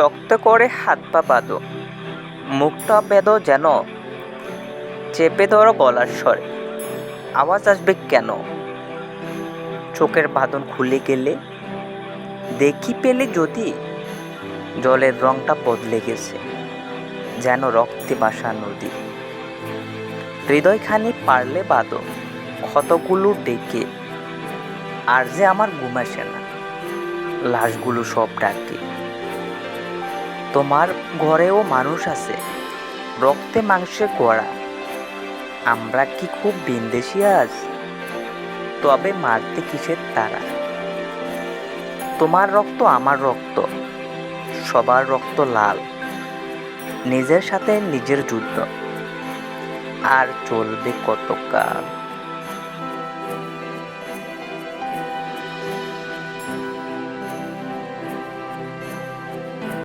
শক্ত করে হাত পা বাঁধো। মুখটা বেঁধো যেন। চেপে ধরো গলার স্বরে। আওয়াজ আসবে কেন? চোখের বাঁধন খুলে গেলে দেখি পেলে যদি জলের রংটা বদলে গেছে, যেন রক্তে বাসা নদী। হৃদয়খানি পারলে বাদো ক্ষতগুলো ডেকে। আর যে আমার ঘুম আসে না, লাশগুলো সব ডাকে। তোমার ঘরেও মানুষ আছে। রক্তে মাংসে গড়া আমরা কি খুব বিন্দেশি আজ? তবে মারতে কিসের তারা? তোমার রক্ত আমার রক্ত। সবার রক্ত লাল। নিজের সাথে নিজের যুদ্ধ। আর চলবে কতকাল?